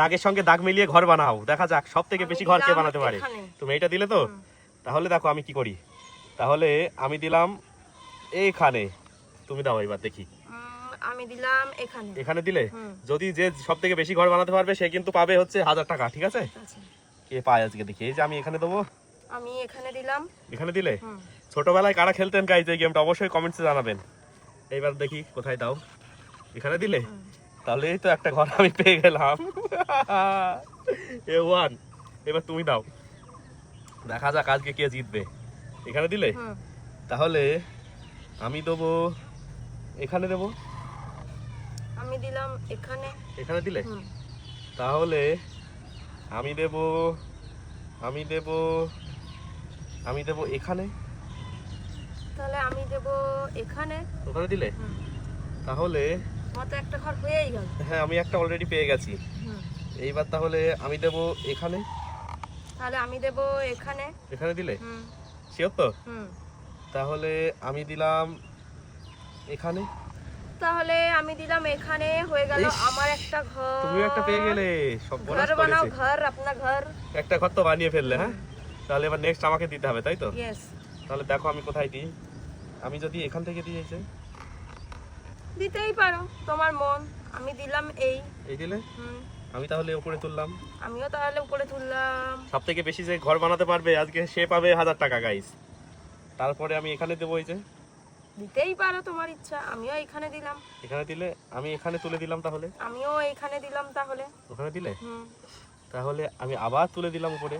দাগের সঙ্গে দাগ মিলিয়ে ঘর বানাও। দেখা যাক সব থেকে বেশি ঘর কে বানাতে পারে। তুমি এইটা দিলে তো? তাহলে দেখো আমি কি করি। তাহলে আমি দিলাম এইখানে তুমি দাও এবার দেখি। আমি দিলাম এখানে। এখানে দিলে? যদি যে সব থেকে বেশি ঘর বানাতে পারবে সে কিন্তু পাবে হচ্ছে হাজার টাকা ঠিক আছে। কে পায় আজকে দেখি। এই যে আমি এখানে দেবো। আমি এখানে দিলাম। এখানে দিলে? ছোটবেলায় কারা খেলতেন গাইজ এই গেমটা অবশ্যই কমেন্টসে জানাবেন। এইবার দেখি কোথায় দাও। এখানে দিলে? তাহলে এই তো একটা ঘর আমি পেয়ে গেলাম। এ ওয়ান এবার তুমি দাও দেখা যাক আজকে কে জিতবে। এখানে দিলে? তাহলে আমি দেবো এখানে দেবো? আমি দিলাম এখানে। এখানে দিলে? তাহলে আমি দেব আমি দেব আমি দেব এখানে। তাহলে আমি দেব এখানে। ওখানে দিলে? তাহলে একটা ঘর হয়েই গেল। হ্যাঁ আমি একটা অলরেডি পেয়ে গেছি। এইবার তাহলে আমি দেব এখানে। তাহলে আমি দেব এখানে। এখানে দিলে? শিওর তো? তাহলে আমি দিলাম এখানে। তাহলে আমি দিলাম এখানে হয়ে গেল আমার একটা ঘর। তুমিও একটা পেয়ে গেলে। সব ঘর বানাও ঘর আপনার ঘর। একটা ঘর তো বানিয়ে ফেললে হ্যাঁ? তাহলে এবার নেক্সট আমাকে দিতে হবে তাই তো? ইয়েস তাহলে দেখো আমি কোথায় দিই। আমি যদি এখান থেকে দিয়েছে দিতেই পারো তোমার মন। আমি দিলাম এই। এই দিলে? হুম। আমি তাহলে উপরে তুললাম। আমিও তাহলে উপরে তুললাম। সব থেকে বেশি যে ঘর বানাতে পারবে আজকে সে পাবে হাজার টাকা গাইস তারপরে আমি এখানে দেবো এই যে। দিতেই পারো তোমার ইচ্ছা আমিও এখানে দিলাম। এখানে দিলে আমি এখানে তুলে দিলাম তাহলে? আমিও এইখানে দিলাম তাহলে। ওখানে দিলে? হুম। তাহলে আমি আবার তুলে দিলাম উপরে।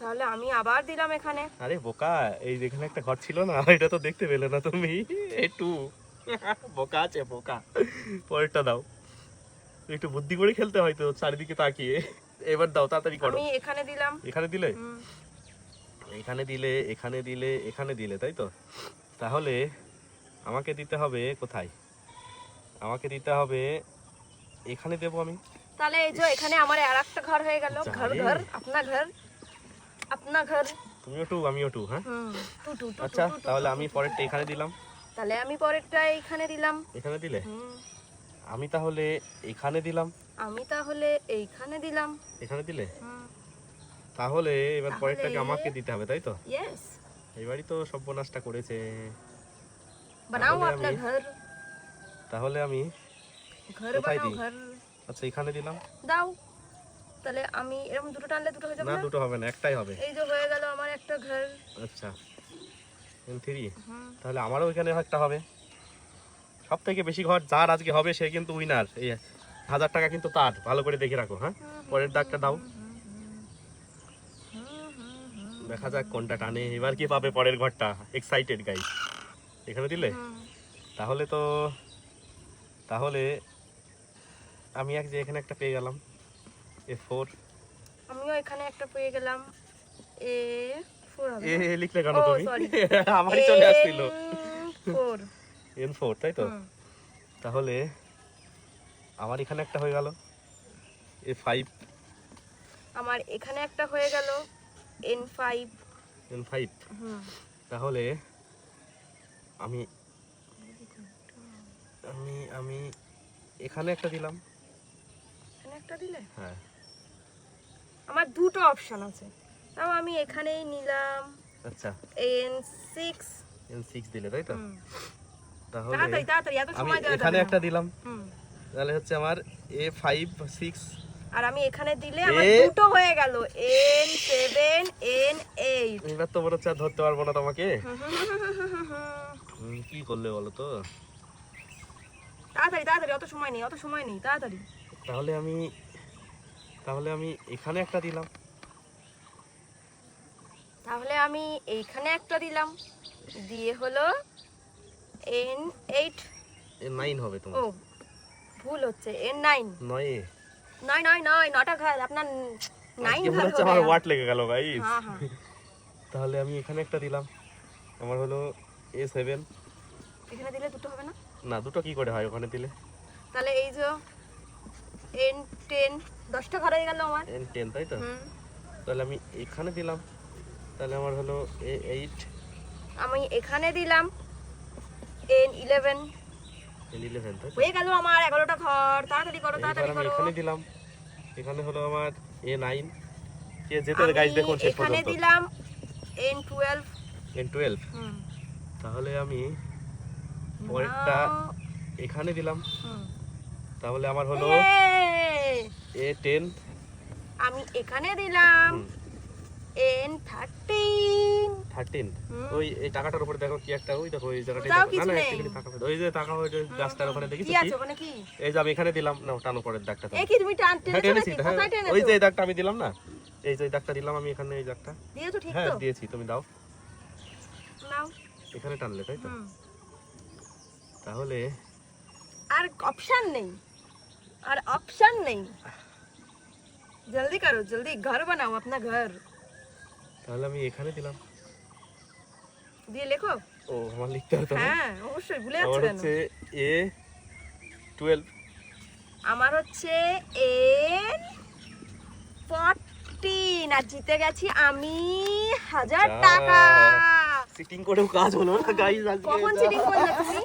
তাহলে আমি আবার দিলাম এখানে। আরে বোকা এই যেখানে একটা ঘর ছিল না এটা তো দেখতে পেলে না তুমি। একটু বোকা আছে বোকা। পরেরটা দাও। একটু বুদ্ধি করে খেলতে হয়তো চারিদিকে তাকিয়ে। এবার দাও তাড়াতাড়ি করো। আমি এখানে দিলাম। এখানে দিলে? এখানে দিলে এখানে দিলে এখানে দিলে তাই তো? তাহলে আমাকে দিতে হবে কোথায়? আমাকে দিতে হবে এখানে দেবো আমি? তাহলে এই যে এখানে আমার আর একটা ঘর হয়ে গেল। ঘর ঘর আপনার ঘর আপনার ঘর। তুমিও টু আমিও টু হ্যাঁ? আচ্ছা তাহলে আমি। পরেরটা এখানে দিলাম। তাহলে আমি পরেরটা এইখানে দিলাম। এখানে দিলে? আমি তাহলে এখানে দিলাম। আমি তাহলে এইখানে দিলাম। এখানে দিলে? তাহলে এবার পরেরটাকে আমাকে দিতে হবে তাই তো? ইয়েস এবারই তো সর্বনাশটা করেছে। বানাও আপনার ঘর। তাহলে আমি ঘর বানাও ঘর। আচ্ছা এখানে দিলাম। দাও। তাহলে আমি এরকম দুটো টানলে দুটো হয়ে যাবে না? দুটো হবে না একটাই হবে। এই যে হয়ে গেল আমার একটা ঘর। আচ্ছা। থ্রি তাহলে আমারও এখানে একটা হবে। সব থেকে বেশি ঘর যার আজকে হবে সে কিন্তু উইনার এই হাজার টাকা কিন্তু তার। ভালো করে দেখে রাখো হ্যাঁ? পরের দাগটা দাও। দেখা যাক কোনটা টানে। এবার কি পাবে পরের ঘরটা? এক্সাইটেড গাই এখানে দিলে? তাহলে তো তাহলে আমি এক যে এখানে একটা পেয়ে গেলাম। এ ফোর আমিও এখানে একটা পেয়ে গেলাম। এ এ লিখলে কেন তুমি? আমারই চলে আসছিল। এন ফোর তাই তো? তাহলে আমার এখানে একটা হয়ে গেল। এ ফাইভ আমার এখানে একটা হয়ে গেল। এন ফাইভ এন ফাইভ তাহলে আমি আমি আমি এখানে একটা দিলাম। এখানে একটা দিলে? হ্যাঁ। আমার দুটো অপশন আছে। তাও আমি এখানেই নিলাম। আচ্ছা। এন সিক্স এন সিক্স দিলে তাই তো? তাহলে আমি এখানে একটা দিলাম। তাহলে হচ্ছে আমার এ ফাইভ সিক্স আর আমি এখানে দিলে আমার দুটো হয়ে গেল। এন সেভেন এন এইট এবার তো মনে হচ্ছে ধরতে পারব না তোমাকে। কি করলে বলো তো? তাড়াতাড়ি তাড়াতাড়ি অত সময় নেই অত সময় নেই তাড়াতাড়ি। তাহলে আমি তাহলে আমি এখানে একটা দিলাম। তাহলে আমি এইখানে একটা দিলাম। দিয়ে হলো এন এইট নাইন হবে ও ভুল হচ্ছে। এন নাইন নয়। নয় নয় নয় নটা ঘর আপনার নাইন ঘর হচ্ছে আমার ওয়াট লেগে গেল ভাই। হ্যাঁ হ্যাঁ। তাহলে আমি এখানে একটা দিলাম। আমার হলো এ সেভেন এখানে দিলে দুটো হবে না? না দুটো কি করে হয় ওখানে দিলে? তাহলে এই যে এন টেন দশটা ঘর হয়ে গেল আমার। এন টেন তাই তো? তাহলে আমি এখানে দিলাম। তাহলে আমার হলো এ এইট আমি এখানে দিলাম এন ইলেভেন এন ইলেভেন হয়ে গেল আমার এগারোটা ঘর। তাড়াতাড়ি করো তাড়াতাড়ি করো। এখানে দিলাম। এখানে হলো আমার এ নাইন কে যেতে গাইজ দেখুন শেষ পর্যন্ত। এখানে দিলাম এন টুয়েলভ এন টুয়েলভ তাহলে আমি পরেরটা এখানে দিলাম। তাহলে আমার হলো এ টেন আমি এখানে দিলাম। এন থার্টিন থার্টিন হুম। ওই এই টাকাটার উপরে দেখো কি একটা ওই দেখো এই জায়গাটা কোথাও না কিছু না নেই। একটুখানি ফাঁকা ফাঁকা। ওই যে টাকা ওই যে গাছটার ওখানে দেখিস কি আছে ওখানে কি এই যে আমি এখানে দিলাম না টানো পরের দাগটা এ কি তুমি টান হ্যাঁ টেনেছো টেনেছি নাকি হ্যাঁ কোথায় টেনেছো ওই যে এই দাগটা আমি দিলাম না এই যে এই দাগটা দিলাম আমি এখানে এই দাগটা দিয়েছো ঠিক হ্যাঁ তো দিয়েছি তুমি দাও নাও এখানে টানলে তাই তো হুম। তাহলে আর অপশন নেই আর ऑप्शन नहीं जल्दी करो जल्दी घर बनाओ अपना घर তাহলে আমি এখানে দিলাম। দিয়ে লেখো? ও আমার লিখতে না হ্যাঁ অবশ্যই ভুলে যাচ্ছ আমার কেন? হচ্ছে এ টুয়েলভ আমার হচ্ছে এন ফোরটিন আর জিতে গেছি আমি হাজার টাকা। সিটিং করেও কাজ হলো না গাইজ আজকে কখন চিটিং করলে তুমি?